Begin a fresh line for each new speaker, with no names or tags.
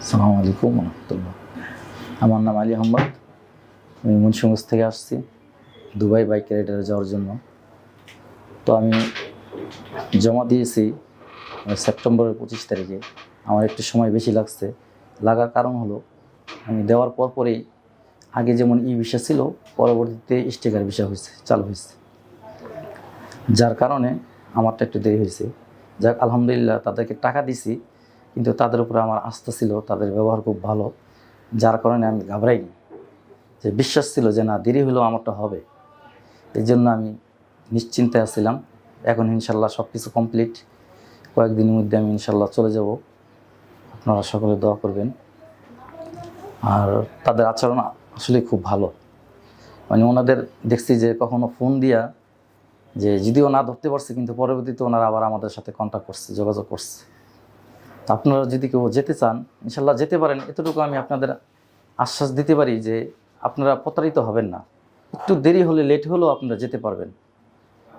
আসসালামু আলাইকুম রহমতুল্লাহ। আমার নাম আলী আহমদ। আমি মুন্সিগঞ্জ থেকে আসছি দুবাই বাইক রাইডারে যাওয়ার জন্য। তো আমি জমা দিয়েছি সেপ্টেম্বরের পঁচিশ তারিখে। আমার একটু সময় বেশি লাগছে। লাগার কারণ হলো, আমি দেওয়ার পর পরেই আগে যেমন ই ভিসা ছিল, পরবর্তীতে স্টিকার ভিসা হয়েছে চালু হয়েছে যার কারণে আমারটা একটু দেরি হয়েছে যাক, আলহামদুলিল্লাহ তাদেরকে টাকা দিছি। কিন্তু তাদের উপরে আমার আস্থা ছিল, তাদের ব্যবহার খুব ভালো। যার কারণে আমি ঘাবড়াইনি। যে বিশ্বাস ছিল যে, না, দেরি হলেও আমারটা হবে। এই জন্য আমি নিশ্চিন্তে আসছিলাম এখন ইনশাল্লাহ সব কিছু কমপ্লিট। কয়েকদিনের মধ্যে আমি ইনশাল্লাহ চলে যাব। আপনারা সকলে দোয়া করবেন। আর তাদের আচরণ আসলে খুব ভালো। মানে ওনাদের দেখছি যে, কখনো ফোন দিয়া যে, যদিও না ধরতে পারছে, কিন্তু পরবর্তীতে ওনারা আবার আমাদের সাথে কন্ট্যাক্ট করছে, যোগাযোগ করছে। তো আপনারা যদি কেউ যেতে চান, ইনশাল্লাহ যেতে পারেন। এতটুকু আমি আপনাদের আশ্বাস দিতে পারি যে আপনারা প্রতারিত হবেন না। একটু দেরি হলে লেট হলেও আপনারা যেতে পারবেন।